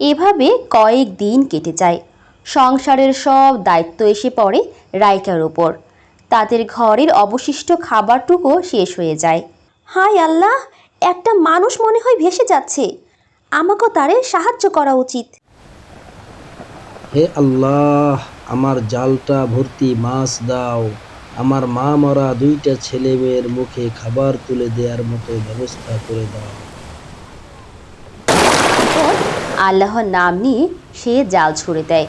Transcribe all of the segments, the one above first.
এভাবে কয়েক দিন কেটে যায়। সংসারের সব দায়িত্ব এসে পড়ে রাইকার ওপর তাদের ঘরের অবশিষ্ট খাবারটুকু শেষ হয়ে যায়। হায় আল্লাহ, একটা মানুষ মনে হয় ভেসে যাচ্ছে। আমাকেও তারে সাহায্য করা উচিত। হে আল্লাহ, আমার জালটা ভর্তি মাছ দাও। আমার মা মরা দুইটা ছেলে মেয়ের মুখে খাবার তুলে দেওয়ার মতো ব্যবস্থা করে দাও। আল্লাহর নাম নিয়ে সে জাল ছুড়ে দেয়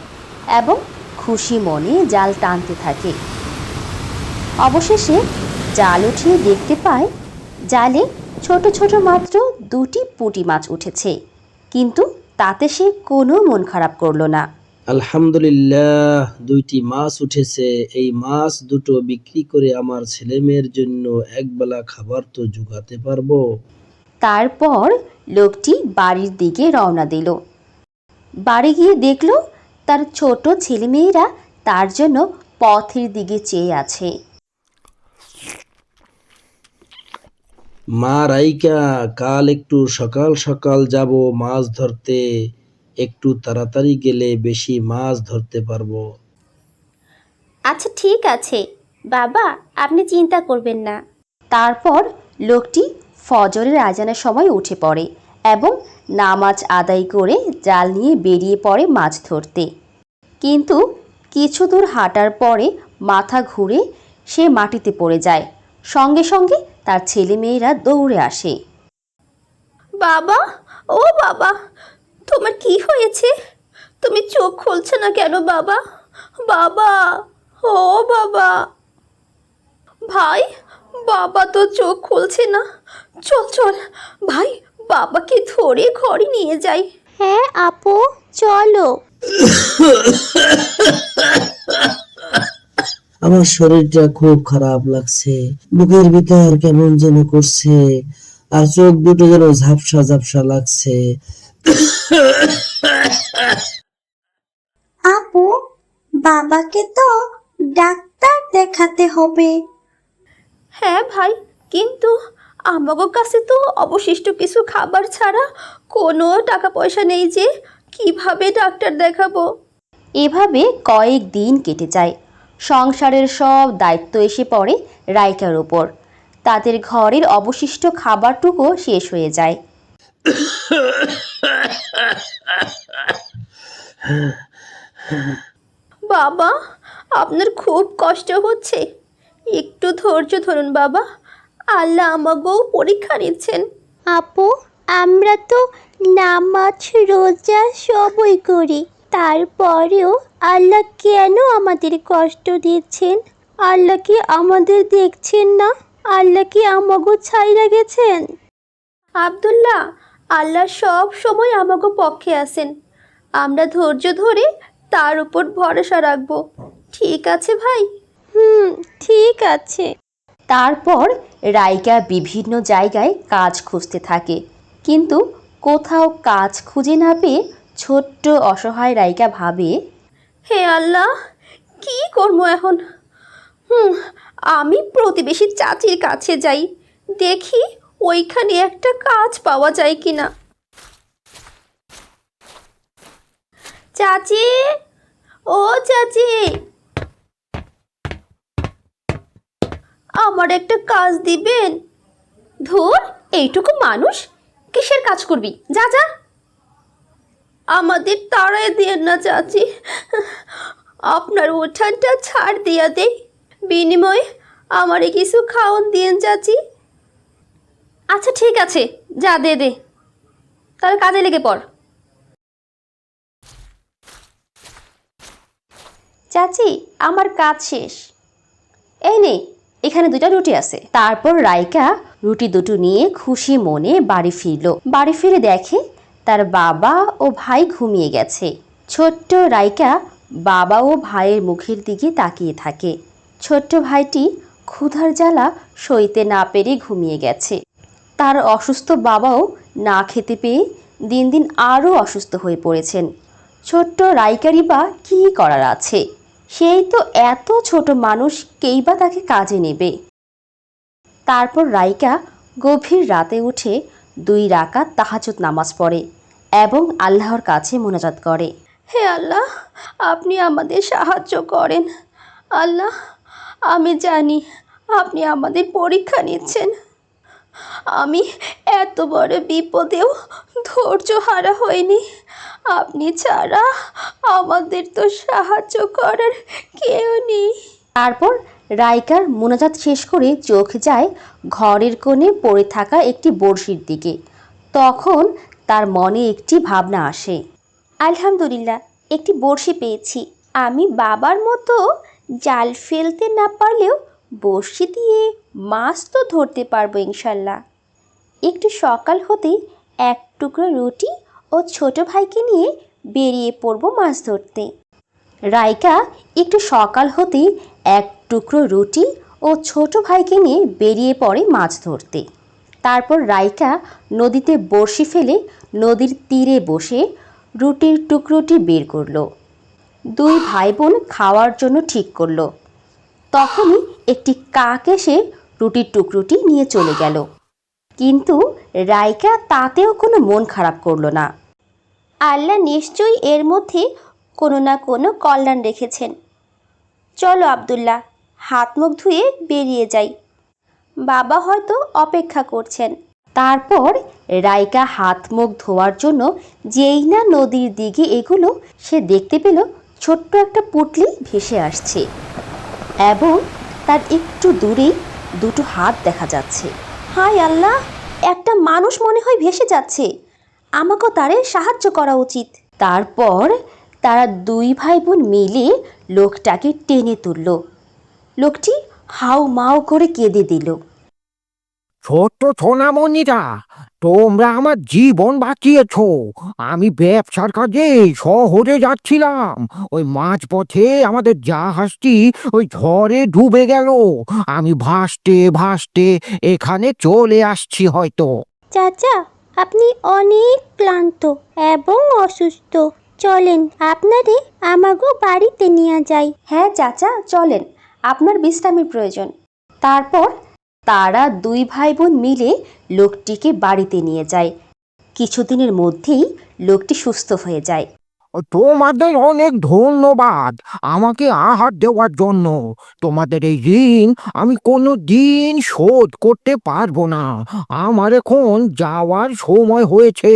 এবং খুশি মনে জাল টানতে থাকে। অবশেষে জাল উঠিয়ে দেখতে পায় জালে ছোট ছোট মাত্র দুটি পুঁটি মাছ উঠেছে কিন্তু তাতে সে কোনো মন খারাপ করল না। আলহামদুলিল্লাহ দুইটি মাছ উঠেছে। এই মাছ দুটো বিক্রি করে আমার ছেলে মেয়ের জন্য একবেলা খাবার তো জোগাতে পারব। তারপর লোকটি বাড়ির দিকে রওনা দিল। বাড়ি গিয়ে দেখল তার ছোট ছেলেমেয়েরা তার জন্য পথের দিকে চেয়ে আছে। মা রাইকা কাল একটু সকাল সকাল যাব মাছ ধরতে। একটু তাড়াতাড়ি গেলে বেশি মাছ ধরতে পারব। আচ্ছা ঠিক আছে। বাবা আপনি চিন্তা করবেন না। তারপর লোকটি ফজরের আজানের সময় উঠে পড়ে এবং নামাজ আদায় করে জাল নিয়ে বেরিয়ে পড়ে মাছ ধরতে। কিন্তু কিছু দূর হাঁটার পরে মাথা ঘুরে সে মাটিতে পড়ে যায়। সঙ্গে সঙ্গে তার ছেলেমেয়েরা দৌড়ে আসে। বাবা, ও বাবা, তোমার কি হয়েছে? তুমি চোখ খুলছো না কেন বাবা? বাবা, ও বাবা। ভাই, বাবা তো চোখ খুলছে না। চল চল। ভাই বাবাকে ধরে ঘরে নিয়ে যাই। হ্যাঁ আপু চলো। আমার শরীরটা খুব খারাপ লাগছে। বুকের ভিতর কেমন যেন করছে আর চোখ দুটো যেন ঝাপসা ঝাপসা লাগছে। আপু বাবাকে তো ডাক্তার দেখাতে হবে। হ্যাঁ ভাই কিন্তু আমাগো কাছে তো অবশিষ্ট কিছু খাবার ছাড়া কোনো টাকা পয়সা নেই যে কীভাবে ডাক্তার দেখাবো? এভাবে কয়েক দিন কেটে যায়। সংসারের সব দায়িত্ব এসে পড়ে রাইকার ওপর তাদের ঘরের অবশিষ্ট খাবারটুকু শেষ হয়ে যায়। বাবা আপনার খুব কষ্ট হচ্ছে। একটু ধৈর্য ধরুন বাবা। আল্লাহ আমাকেও পরীক্ষা নিচ্ছেন। আপু আমরা তো নামাজ রোজা সবই করি। তারপরেও আল্লাহ কেন আমাদের কষ্ট দিচ্ছেন? আল্লাহ কি আমাদের দেখছেন না? আল্লাহ কি আমাগো ছাইরা গেছেন আবদুল্লাহ আল্লাহ সব সময় আমাকে পক্ষে আছেন। আমরা ধৈর্য ধরে তার উপর ভরসা রাখব। ঠিক আছে ভাই? হুম ঠিক আছে। তারপর রাইকা বিভিন্ন জায়গায় কাজ খুঁজতে থাকে। কিন্তু কোথাও কাজ খুঁজে না পেয়ে ছোট্ট অসহায় রাইকা ভাবে, হে আল্লাহ, কি করব এখন? হুম, আমি প্রতিবেশী চাচির কাছে যাই। দেখি ওইখানে একটা কাজ পাওয়া যায় কিনা। চাচি! ও চাচি! আমার একটা কাজ দিবেন। ধুর, এইটুকু মানুষ কিসের কাজ করবি? যা যা। আমাদের তাড়ায় দিয়েন না, চাচি। আপনার উঠানটা ছাড় দিয়া দে বিনিময়ে আমারে কিছু খাওয়ান দিয়েন, চাচি। আচ্ছা ঠিক আছে। যা, দে দে। তাহলে কাজে লেগে পড়। চাচি, আমার কাজ শেষ। এই নে। এখানে দুটা রুটি আছে। তারপর রাইকা রুটি দুটো নিয়ে খুশি মনে বাড়ি ফিরল। বাড়ি ফিরে দেখে তার বাবা ও ভাই ঘুমিয়ে গেছে। ছোট্ট রাইকা বাবা ও ভাইয়ের মুখের দিকে তাকিয়ে থাকে। ছোট্ট ভাইটি ক্ষুধার জ্বালা সইতে না পেরে ঘুমিয়ে গেছে। তার অসুস্থ বাবাও না খেতে পেয়ে দিন দিন আরও অসুস্থ হয়ে পড়েছেন। ছোট্ট রাইকারই বা কী করার আছে? সেই তো এত ছোট মানুষ কেই বা তাকে কাজে নেবে। তারপর রাইকা গভীর রাতে উঠে দুই রাকাত তাহাজুদ নামাজ পড়ে এবং আল্লাহর কাছে মোনাজাত করে। হে আল্লাহ, আপনি আমাদের সাহায্য করেন। আল্লাহ, আমি জানি আপনি আমাদের পরীক্ষা নিচ্ছেন। আমি এত বড় বিপদেও ধৈর্য হারা হয়নি আপনি ছাড়া আমাদের তো সাহায্য করার কেউ নেই। তারপর রাইকার মোনাজাত শেষ করে চোখ যায় ঘরের কোণে পড়ে থাকা একটি বড়শির দিকে। তখন তার মনে একটি ভাবনা আসে। আলহামদুলিল্লাহ একটি বড়শি পেয়েছি। আমি বাবার মতো জাল ফেলতে না পারলেও বড়শি দিয়ে মাছ তো ধরতে পারব ইনশাল্লাহ। একটু সকাল হতেই এক টুকরো রুটি ও ছোট ভাইকে নিয়ে বেরিয়ে পড়ব মাছ ধরতে। রাইকা একটু সকাল হতেই এক টুকরো রুটি ও ছোট ভাইকে নিয়ে বেরিয়ে পড়ে মাছ ধরতে। তারপর রাইকা নদীতে বড়শি ফেলে নদীর তীরে বসে রুটির টুকরোটি বের করল। দুই ভাই বোন খাওয়ার জন্য ঠিক করল। তখনই একটি কাক এসে রুটির টুকরোটি নিয়ে চলে গেল। কিন্তু রাইকা তাতেও কোনো মন খারাপ করল না। আল্লাহ নিশ্চয়ই এর মধ্যে কোনো না কোনো কল্যাণ রেখেছেন। চলো আবদুল্লাহ, হাত মুখ ধুয়ে বেরিয়ে যাই। বাবা হয়তো অপেক্ষা করছেন। তারপর রাইকা হাত মুখ ধোয়ার জন্য যেই না নদীর দিকে এগুলো, সে দেখতে পেল ছোট্ট একটা পুটলি ভেসে আসছে এবং তার একটু দূরেই দুটো হাত দেখা যাচ্ছে। হায় আল্লাহ! একটা মানুষ মনে হয় ভেসে যাচ্ছে। আমাকেও তারে সাহায্য করা উচিত। তারপর তারা দুই ভাই বোন মিলে লোকটাকে টেনে তুলল। লোকটি হাউ মাউ করে কেঁদে দিল। ছোট্ট সোনামণিরা তোমরা আমার জীবন বাঁচিয়েছ। আমি ব্যবসার কাজে শহরে যাচ্ছিলাম। ওই মাঝপথে আমাদের জাহাজটি ওই ঝড়ে ডুবে গেল। আমি ভাসতে ভাসতে এখানে চলে আসছি হয়তো। চাচা আপনি অনেক ক্লান্ত এবং অসুস্থ। চলেন আপনারে আমাগো বাড়িতে নিয়ে যাই। হ্যাঁ চাচা চলেন। আপনার বিশ্রামের প্রয়োজন। তারপর তারা দুই ভাই বোন মিলে লোকটিকে বাড়িতে নিয়ে যায়। কিছুদিনের মধ্যেই লোকটি সুস্থ হয়ে যায়। তোমাদের অনেক ধন্যবাদ আমাকে আহার দেওয়ার জন্য। তোমাদের এই ঋণ আমি কোনো দিন শোধ করতে পারব না। আমার এখন যাওয়ার সময় হয়েছে।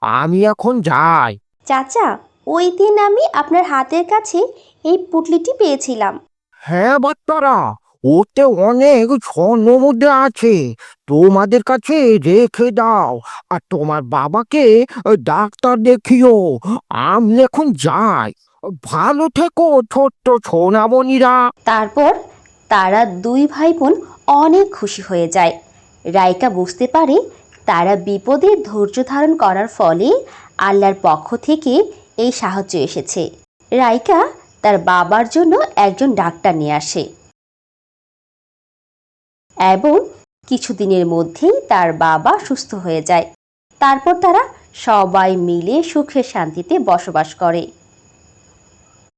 আমি এখন যাই। চাচা ওই দিন আমি আপনার হাতের কাছে এই পুটলিটি পেয়েছিলাম। হ্যাঁ বাচ্চারা ওতে অনেক স্বর্ণ মুদ্রা আছে। তোমাদের কাছে রেখে দাও। আর তোমার বাবাকে ডাক্তার দেখিও। আমি এখন যাই। ভালো থেকো, ছোট্ট সোনামণিরা। তারপর তারা দুই ভাই বোন অনেক খুশি হয়ে যায়। রাইকা বুঝতে পারে তারা বিপদে ধৈর্য ধারণ করার ফলে আল্লাহর পক্ষ থেকে এই সাহায্য এসেছে। রাইকা তার বাবার জন্য একজন ডাক্তার নিয়ে আসে। এবং কিছুদিনের মধ্যেই তার বাবা সুস্থ হয়ে যায়। তারপর তারা সবাই মিলে সুখে শান্তিতে বসবাস করে।